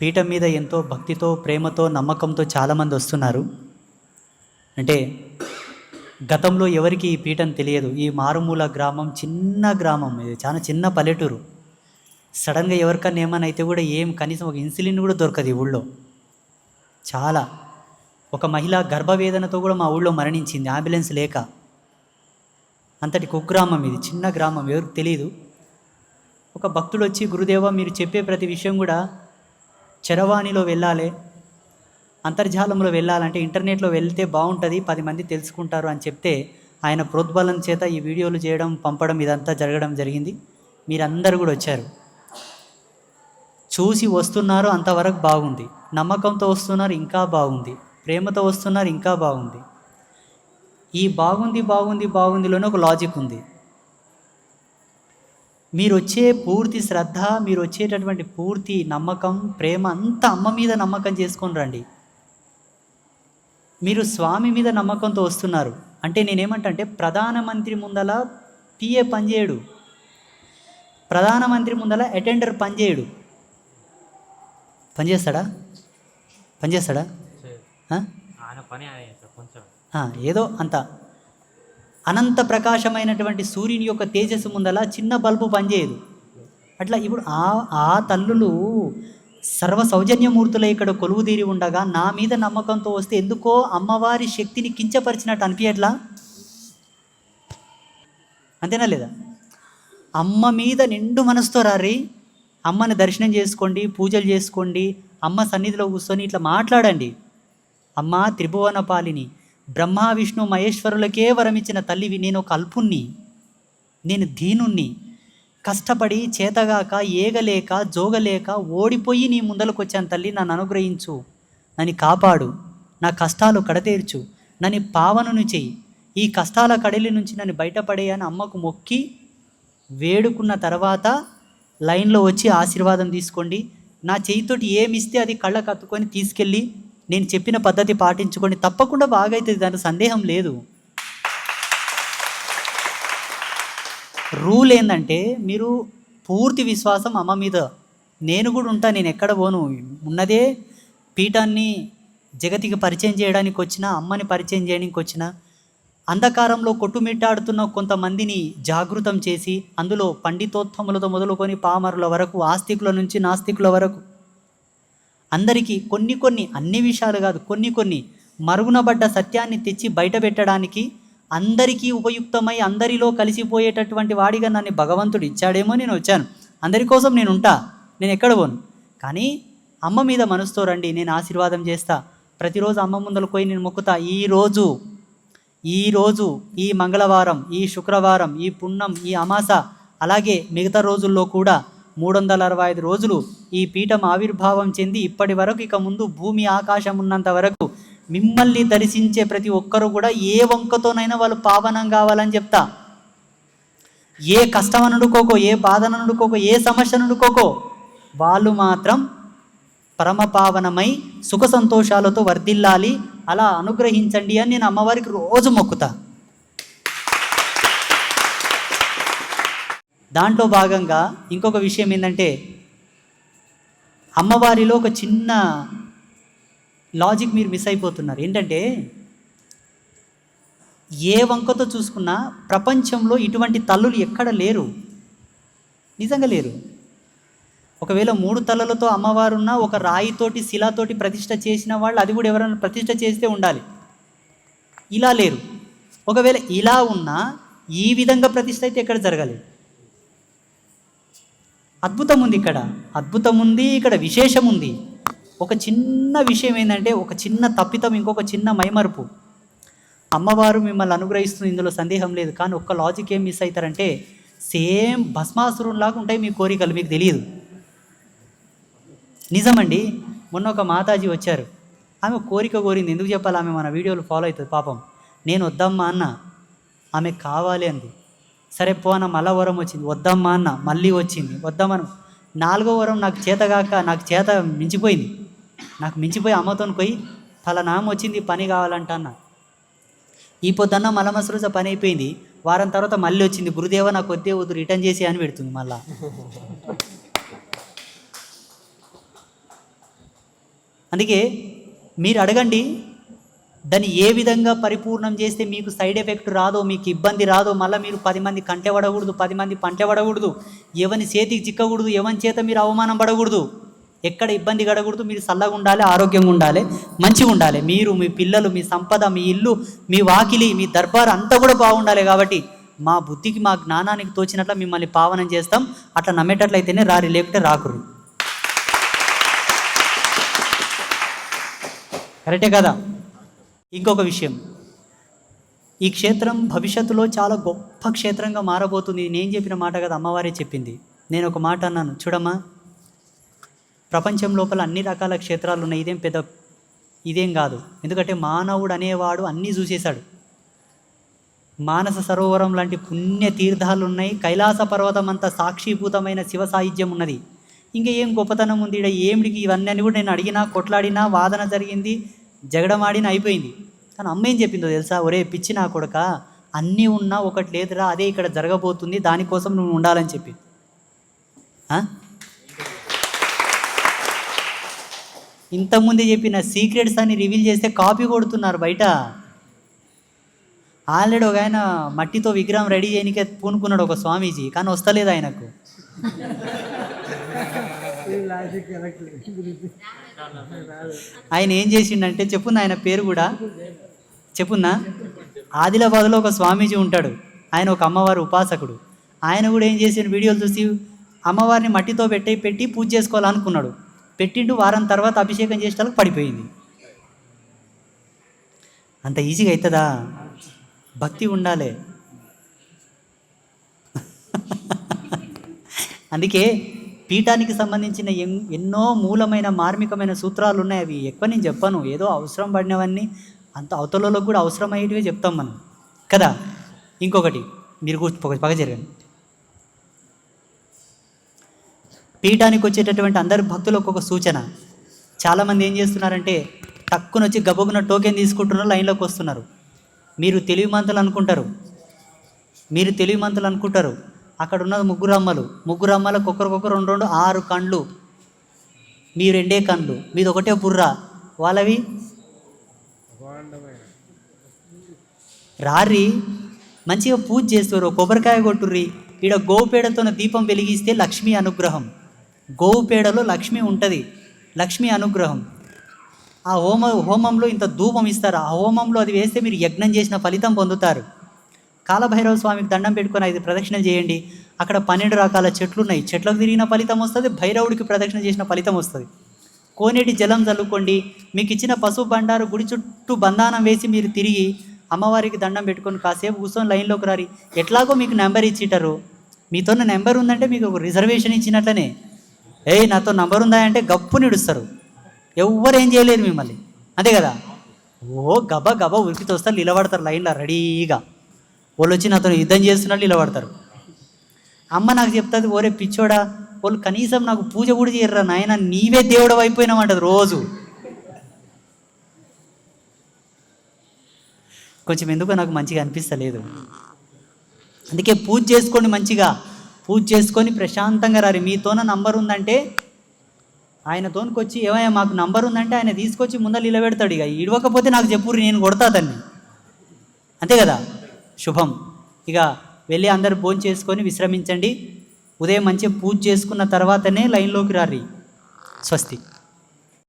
పీఠం మీద ఎంతో భక్తితో ప్రేమతో నమ్మకంతో చాలామంది వస్తున్నారు. అంటే గతంలో ఎవరికి ఈ పీఠం తెలియదు. ఈ మారుమూల గ్రామం చిన్న గ్రామం. ఇది చాలా చిన్న పల్లెటూరు. సడన్గా ఎవరికన్నా ఏమైనా అయితే కూడా ఏం కనీసం ఒక ఇన్సులిన్ కూడా దొరకదు ఈ ఊళ్ళో. చాలా. ఒక మహిళ గర్భవేదనతో కూడా మా ఊళ్ళో మరణించింది. అంబులెన్స్ లేక. అంతటి కుగ్రామం ఇది. చిన్న గ్రామం. ఎవరికి తెలియదు ఒక భక్తుడు వచ్చి గురుదేవ మీరు చెప్పే ప్రతి విషయం కూడా చరవాణిలో వెళ్ళాలి అంతర్జాలంలో వెళ్ళాలంటే ఇంటర్నెట్లో వెళ్తే బాగుంటుంది పది మంది తెలుసుకుంటారు అని చెప్తే ఆయన ప్రోద్బలం చేత ఈ వీడియోలు చేయడం పంపడం ఇదంతా జరగడం జరిగింది. మీరందరూ కూడా వచ్చారు. చూసి వస్తున్నారు అంతవరకు బాగుంది. నమ్మకంతో వస్తున్నారు ఇంకా బాగుంది. ప్రేమతో వస్తున్నారు ఇంకా బాగుంది. ఈ బాగుంది బాగుంది బాగుందిలోనే ఒక లాజిక్ ఉంది. మీరు వచ్చే పూర్తి శ్రద్ధ మీరు వచ్చేటటువంటి పూర్తి నమ్మకం ప్రేమ అంతా అమ్మ మీద నమ్మకం చేసుకొని రండి. మీరు స్వామి మీద నమ్మకంతో వస్తున్నారు. అంటే నేనేమంటే ప్రధానమంత్రి ముందల పిఏ పనిచేయడు. ప్రధానమంత్రి ముందల అటెండర్ పనిచేయడు. పనిచేస్తాడా? పనిచేస్తాడా? ఏదో అంత. అనంత ప్రకాశమైనటువంటి సూర్యుని యొక్క తేజస్సు ముందల చిన్న బల్బు పనిచేయదు. అట్లా ఇప్పుడు ఆ ఆ తల్లులు సర్వ సౌజన్యమూర్తులై ఇక్కడ కొలువుదీరి ఉండగా నా మీద నమ్మకంతో వస్తే ఎందుకో అమ్మవారి శక్తిని కించపరిచినట్టు అనిపించట్లా అంతేనా లేదా? అమ్మ మీద నిండు మనసుతో రారి అమ్మని దర్శనం చేసుకోండి పూజలు చేసుకోండి అమ్మ సన్నిధిలో కూర్చొని ఇట్లా మాట్లాడండి. అమ్మ త్రిభువన పాలిని బ్రహ్మ విష్ణు మహేశ్వరులకే వరమిచ్చిన తల్లివి నేను ఒక అల్పుణ్ణి నేను దీనుణ్ణి. కష్టపడి చేతగాక ఏగలేక జోగలేక ఓడిపోయి నీ ముందలకు వచ్చాను తల్లి నన్ను అనుగ్రహించు. నన్ను కాపాడు. నా కష్టాలు కడతీర్చు. నన్ను పావనుని చెయ్యి. ఈ కష్టాల కడలి నుంచి నన్ను బయటపడేయని అమ్మకు మొక్కి వేడుకున్న తర్వాత లైన్లో వచ్చి ఆశీర్వాదం తీసుకోండి. నా చేయితోటి ఏమిస్తే అది కళ్ళ కత్తుకొని తీసుకెళ్ళి నేను చెప్పిన పద్ధతి పాటించుకోండి తప్పకుండా బాగైతుంది దాంట్లో సందేహం లేదు. రూల్ ఏంటంటే మీరు పూర్తి విశ్వాసం అమ్మ మీద. నేను కూడా ఉంటా నేను ఎక్కడ పోను. ఉన్నదే పీఠాన్ని జగతికి పరిచయం చేయడానికి వచ్చిన అమ్మని పరిచయం చేయడానికి వచ్చిన అంధకారంలో కొట్టుమిట్టాడుతున్న కొంతమందిని జాగృతం చేసి అందులో పండితోత్తములతో మొదలుకొని పామరుల వరకు ఆస్తికుల నుంచి నాస్తికుల వరకు అందరికీ కొన్ని కొన్ని అన్ని విషయాలు కాదు కొన్ని కొన్ని మరుగునబడ్డ సత్యాన్ని తెచ్చి బయట పెట్టడానికి అందరికీ ఉపయుక్తమై అందరిలో కలిసిపోయేటటువంటి వాడిగా నన్ను భగవంతుడు ఇచ్చాడేమో నేను వచ్చాను. అందరి కోసం నేను ఉంటా నేను ఎక్కడ పోను? కానీ అమ్మ మీద మనసుతో రండి నేను ఆశీర్వాదం చేస్తా. ప్రతిరోజు అమ్మ ముందలు పోయి నేను మొక్కుతా ఈరోజు ఈరోజు ఈ మంగళవారం ఈ శుక్రవారం ఈ పున్నం ఈ అమాస అలాగే మిగతా రోజుల్లో కూడా మూడు వందల అరవై ఐదు రోజులు ఈ పీఠం ఆవిర్భావం చెంది ఇప్పటి వరకు ఇక ముందు భూమి ఆకాశం ఉన్నంత వరకు మిమ్మల్ని దర్శించే ప్రతి ఒక్కరు కూడా ఏ వంకతోనైనా వాళ్ళు పావనం కావాలని చెప్తా. ఏ కష్టం అనుకోకో ఏ బాధను అనుకోకో ఏ సమస్యను అనుకోకో వాళ్ళు మాత్రం పరమపావనమై సుఖ సంతోషాలతో వర్ధిల్లాలి అలా అనుగ్రహించండి అని నేను అమ్మవారికి రోజు మొక్కుతా. దాంట్లో భాగంగా ఇంకొక విషయం ఏంటంటే అమ్మవారిలో ఒక చిన్న లాజిక్ మీరు మిస్ అయిపోతున్నారు. ఏంటంటే ఏ వంకతో చూసుకున్నా ప్రపంచంలో ఇటువంటి తల్లులు ఎక్కడ లేరు. నిజంగా లేరు. ఒకవేళ మూడు తలలతో అమ్మవారున్న ఒక రాయితోటి శిలాతోటి ప్రతిష్ట చేసిన వాళ్ళు అది కూడా ఎవరైనా ప్రతిష్ట చేస్తే ఉండాలి. ఇలా లేరు. ఒకవేళ ఇలా ఉన్నా ఈ విధంగా ప్రతిష్ట అయితే ఎక్కడ జరగాలి అద్భుతం ఉంది ఇక్కడ. అద్భుతం ఉంది ఇక్కడ విశేషం ఉంది ఒక చిన్న విషయం ఏంటంటే ఒక చిన్న తప్పితం ఇంకొక చిన్న మైమరుపు. అమ్మవారు మిమ్మల్ని అనుగ్రహిస్తుంది ఇందులో సందేహం లేదు. కానీ ఒక్క లాజిక్ ఏం మిస్ అవుతారంటే సేమ్ భస్మాసురంలాగా ఉంటాయి మీ కోరికలు మీకు తెలియదు నిజమండి. మొన్న ఒక మాతాజీ వచ్చారు. ఆమె కోరిక కోరింది. ఎందుకు చెప్పాలి? ఆమె మన వీడియోలు ఫాలో అవుతుంది పాపం. నేను వద్దమ్మా అన్న. ఆమె కావాలి అంది. సరే పోన మళ్ళా వరం వచ్చింది. వద్దమ్మా అన్న మళ్ళీ వచ్చింది. వద్దామను నాలుగో వరం నాకు చేతగాక నాకు చేత మించిపోయింది. నాకు మించిపోయి అమ్మతోని పోయి ఫలానామ వచ్చింది పని కావాలంట అన్న. ఈ పొద్దున్న మలమసరుజ పని అయిపోయింది. వారం తర్వాత మళ్ళీ వచ్చింది. గురుదేవ నాకు వద్దే వద్దు రిటర్న్ చేసి అని పెడుతుంది మళ్ళా. అందుకే మీరు అడగండి దాన్ని ఏ విధంగా పరిపూర్ణం చేస్తే మీకు సైడ్ ఎఫెక్ట్ రాదో మీకు ఇబ్బంది రాదో మళ్ళీ మీరు పది మంది కంటె పడకూడదు పది మంది పంటె పడకూడదు ఎవని చేతికి చిక్కకూడదు ఎవని చేత మీరు అవమానం పడకూడదు. ఎక్కడ ఇబ్బంది పడకూడదు మీరు చల్లగా ఉండాలి ఆరోగ్యంగా ఉండాలి మంచిగా ఉండాలి. మీరు మీ పిల్లలు మీ సంపద మీ ఇల్లు మీ వాకిలి మీ దర్బార్ అంతా కూడా బాగుండాలి కాబట్టి మా బుద్ధికి మా జ్ఞానానికి తోచినట్ల మిమ్మల్ని పావనం చేస్తాం. అట్లా నమ్మేటట్లయితేనే రారి లేకుంటే రాకురు కరెక్టే కదా? ఇంకొక విషయం. ఈ క్షేత్రం భవిష్యత్తులో చాలా గొప్ప క్షేత్రంగా మారబోతుంది. నేను చెప్పిన మాట కదా అమ్మవారే చెప్పింది. నేను ఒక మాట అన్నాను. చూడమ్మా. ప్రపంచం లోపల అన్ని రకాల క్షేత్రాలు ఉన్నాయి. ఇదేం పెద్ద ఇదేం కాదు. ఎందుకంటే మానవుడు అనేవాడు అన్నీ చూసేశాడు. మానస సరోవరం లాంటి పుణ్య తీర్థాలు ఉన్నాయి. కైలాస పర్వతం అంత సాక్షిభూతమైన శివ సాహిత్యం ఉన్నది. ఇంకా ఏం గొప్పతనం ఉంది? ఇక్కడ ఏమిటికి? ఇవన్నీ అని కూడా నేను అడిగినా కొట్లాడినా వాదన జరిగింది. జగడమాడినా అయిపోయింది. కానీ అమ్మ ఏం చెప్పిందో తెలుసా? ఒరే పిచ్చి నా కొడక అన్నీ ఉన్నా ఒకటి లేదురా అదే ఇక్కడ జరగబోతుంది దానికోసం నువ్వు ఉండాలని చెప్పి. ఇంతకుముందే చెప్పిన సీక్రెట్స్ అని రివీల్ చేస్తే కాపీ కొడుతున్నారు బయట. ఆల్రెడీ ఒక ఆయన మట్టితో విగ్రహం రెడీ చేయనికే పూనుకున్నాడు ఒక స్వామీజీ కానీ వస్తలేదు ఆయనకు. ఆయన ఏం చేసిండంటే చెప్పుంది ఆయన పేరు కూడా. చెప్పుందా ఆదిలాబాద్లో ఒక స్వామీజీ ఉంటాడు. ఆయన ఒక అమ్మవారి ఉపాసకుడు. ఆయన కూడా ఏం చేసిన వీడియోలు చూసి అమ్మవారిని మట్టితో పెట్టి పెట్టి పూజ చేసుకోవాలనుకున్నాడు. పెట్టిండు వారం తర్వాత అభిషేకం చేసేటాలకు పడిపోయింది. అంత ఈజీగా అవుతుందా భక్తి ఉండాలి. అందుకే పీఠానికి సంబంధించిన ఎన్నో మూలమైన మార్మికమైన సూత్రాలు ఉన్నాయి అవి ఎక్కువ నేను చెప్పను? ఏదో అవసరం పడినవన్నీ అంత అవతలలో కూడా అవసరమయ్యేటివే చెప్తాం మనం. కదా? ఇంకొకటి మీరు కూర్చు పగ- జరగండి. పీఠానికి వచ్చేటటువంటి అందరి భక్తులకు ఒక సూచన. చాలామంది ఏం చేస్తున్నారంటే తక్కువ వచ్చి గబగున టోకెన్ తీసుకుంటున్నారు లైన్లోకి వస్తున్నారు. మీరు తెలివి మంతులు అనుకుంటారు. మీరు తెలివి మంతులు అనుకుంటారు. అక్కడ ఉన్నది ముగ్గురు అమ్మలు ముగ్గురు అమ్మలకు ఒకరికొకరు రెండు రెండు ఆరు కండ్లు. మీ రెండే కండ్లు. మీది ఒకటే బుర్ర. వాళ్ళవి? రారి మంచిగా పూజ చేస్తారు కొబ్బరికాయ కొట్టుర్రి. ఈడ గోవుపేడతో దీపం వెలిగిస్తే లక్ష్మీ అనుగ్రహం. గోవు పేడలో లక్ష్మి ఉంటుంది. లక్ష్మీ అనుగ్రహం. ఆ హోమ హోమంలో ఇంత ధూపం ఇస్తారు? ఆ హోమంలో అది వేస్తే మీరు యజ్ఞం చేసిన ఫలితం పొందుతారు. కాలభైరవ స్వామికి దండం పెట్టుకొని ఐదు ప్రదక్షిణలు చేయండి. అక్కడ పన్నెండు రకాల చెట్లు ఉన్నాయి చెట్లకు తిరిగిన ఫలితం వస్తుంది భైరవుడికి ప్రదక్షిణ చేసిన ఫలితం వస్తుంది. కోనేటి జలం చల్లుకోండి. మీకు ఇచ్చిన పశువు బండారు గుడి చుట్టూ బంధానం వేసి మీరు తిరిగి అమ్మవారికి దండం పెట్టుకొని కాసేపు కూర్చొని లైన్లోకి రారి. ఎట్లాగో మీకు నెంబర్ ఇచ్చిటారు. మీతో నెంబర్ ఉందంటే మీకు ఒక రిజర్వేషన్ ఇచ్చినట్లనే. ఏయ్ నాతో నంబర్ ఉందా అంటే గప్పు నిడుస్తారు. ఎవ్వరు ఏం చేయలేరు మిమ్మల్ని. అంతే కదా? ఓ గబ గబ ఉరికితో వస్తారు నిలబడతారు లైన్లో రెడీగా. వాళ్ళు వచ్చి నాతో యుద్ధం చేస్తున్నట్టు నిలబడతారు. అమ్మ నాకు చెప్తుంది ఓరే పిచ్చోడా వాళ్ళు కనీసం నాకు పూజ కూడా చేయరా నాయన నీవే దేవుడు అయిపోయినామంటది రోజు. కొంచెం ఎందుకో నాకు మంచిగా అనిపిస్తలేదు. అందుకే పూజ చేసుకోండి మంచిగా. పూజ చేసుకొని ప్రశాంతంగా రారు. మీతోన నంబర్ ఉందంటే ఆయనతోనికి వచ్చి ఏమయ్యా మాకు నంబర్ ఉందంటే ఆయన తీసుకొచ్చి ముందర నిలబెడతాడు ఇక. ఇడవకపోతే నాకు చెప్పుర్రి నేను కొడతా దాన్ని అంతే కదా? శుభం. ఇక వెళ్ళి అందరు భోజనం చేసుకొని విశ్రమించండి. ఉదయం మంచిగా పూజ చేసుకున్న తర్వాతనే లైన్లోకి రారి. స్వస్తి.